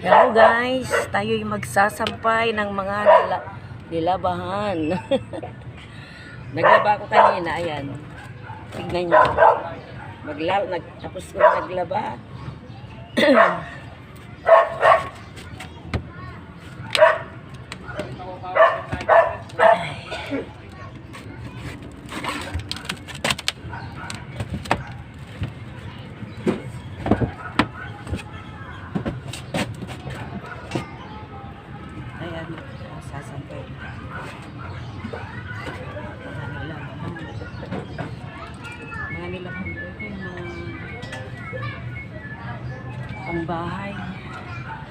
Hello guys, tayo yung magsasampay ng mga nila nilabahan. Naglaba ako kanina, ayan. Tignan nyo. Magla nag, tapos ko naglaba. Ayan, pangbahay.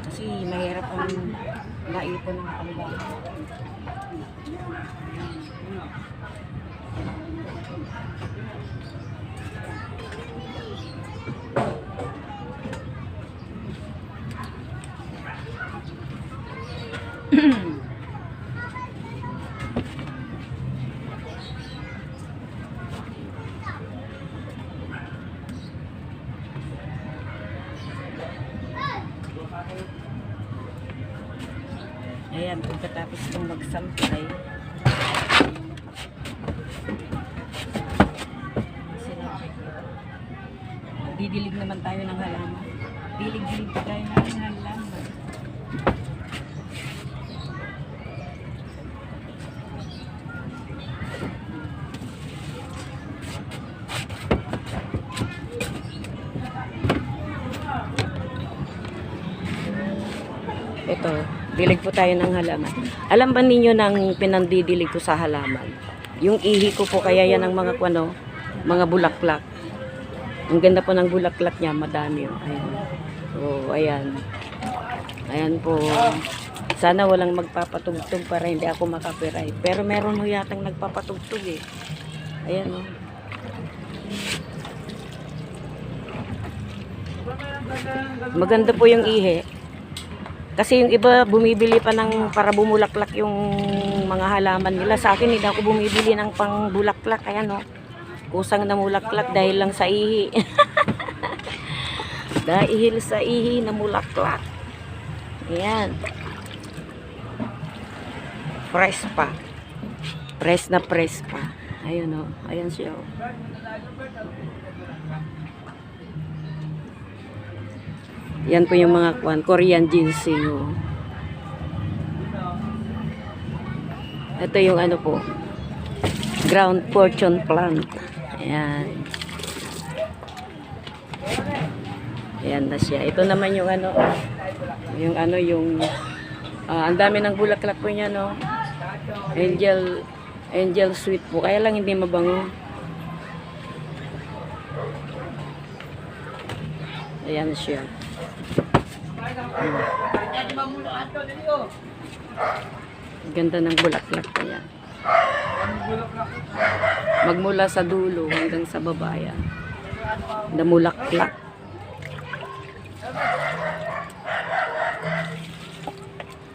Kasi mahirap ang naipon ng pangbahay. Ayan, pagkatapos kong magsampay. Didilig naman tayo ng halaman. Dilig-dilig tayo ng halaman. Ito, dilig po tayo ng halaman. Alam ba ninyo nang pinandidilig ko sa halaman? Yung ihi ko po kaya yan ang mga ano, mga bulaklak. Ang ganda po ng bulaklak niya, madami. oh. Ayan. So, ayan. Ayan po. Sana walang magpapatugtog para hindi ako makapiright. Pero meron ho yatang nagpapatugtog eh. Ayan oh. Maganda po yung ihi. Kasi yung iba bumibili pa ng para bumulaklak yung mga halaman nila. Sa akin hindi ako bumibili ng pang bulaklak. Kaya no, kusang namulaklak dahil lang sa ihi. dahil sa ihi namulaklak. Ayan. Press pa. Press na press pa. Ayun o. Ayan siya oh. Yan po yung mga kwan, Korean ginseng. Ito yung ano po, ground fortune plant. Ayan. Ayan na siya. Ito naman yung ano, yung ano yung, ah, ang dami ng bulaklak po niya, no? Angel, angel sweet po. Kaya lang hindi mabango. Ayan siya. Ganda ng bulaklak yan. Magmula sa dulo hanggang sa baba yan. Namulaklak.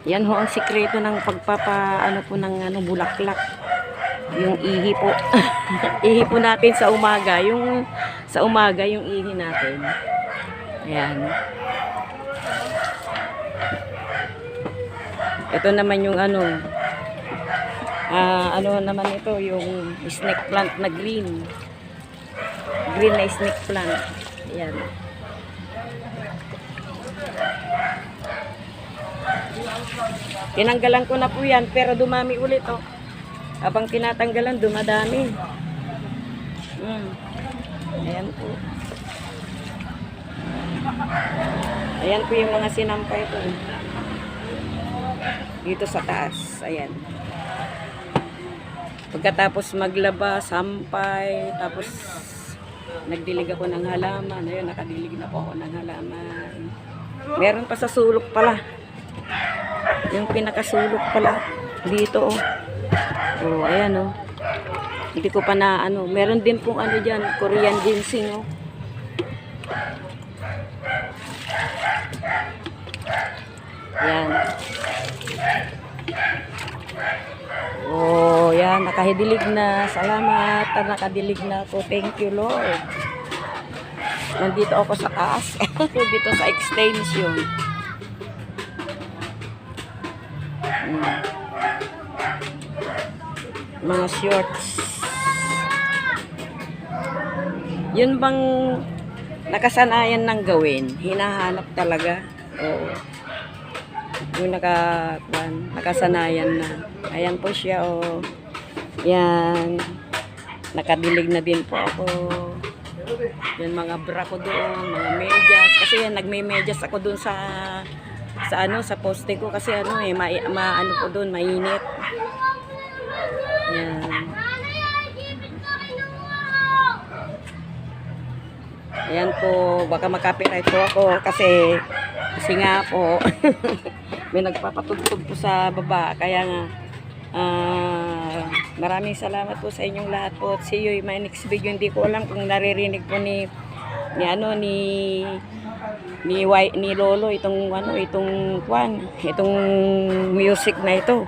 Yan ho ang sikreto ng pagpapa ano po ng ano bulaklak. Yung ihi po. ihi po natin sa umaga, yung sa umaga yung ihi natin. Ayan. Ito naman yung ano, ah ano naman ito, yung snake plant na green. Green na snake plant. Ayan. Tinanggalan ko na po yan, pero dumami ulit, oh. Habang tinatanggalan, dumadami. Mm. Ayan po. Ayan po yung mga sinampay ko. Dito sa taas. Ayan. Pagkatapos maglaba, sampay, tapos nagdilig ako ng halaman. Ayun, nakadilig na po ako ng halaman. Meron pa sa sulok pala. Yung pinakasulok pala. Dito, oh. Oh, ayan, oh. Hindi ko pa na, ano. Meron din pong ano dyan, Korean ginseng, oh. Yan. Oh, yan. Nakahidilig na. Salamat. Ah, Nakadilig na ako. Thank you, Lord. Nandito ako sa taas. Dito sa extension. Mm. Mga shorts. Yun bang nakasanayan ng gawin? Hinahanap talaga. Oo. Yung naka, kwan, nakasanayan na. Ayan po siya, oh. Yan. Nakadilig na din po ako. Yan mga bra ko doon, mga medyas. Kasi yan, nagme-medyas ako doon sa sa ano, sa poste ko kasi ano eh, ma, ma ano po doon, mainit. Yan. Ayan po, baka makapiright po ako kasi kasi nga po may nagpapatugtog po sa baba. Kaya nga ah, maraming salamat po sa inyong lahat po. See you in my next video. Hindi ko alam kung naririnig po ni ni ano ni ni Y, ni Lolo itong ano itong kwan itong music na ito.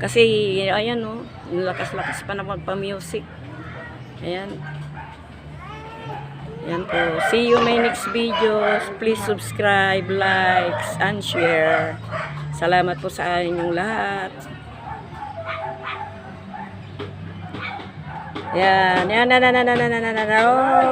Kasi ayan oh lakas-lakas pa na magpa-music. Ayan yan po. See you my next videos. Please subscribe, likes, and share. Salamat po sa inyong lahat. Yan. Yan. Yan. Yan. Yan. Yan. Yan. Yan. Yan. Oh.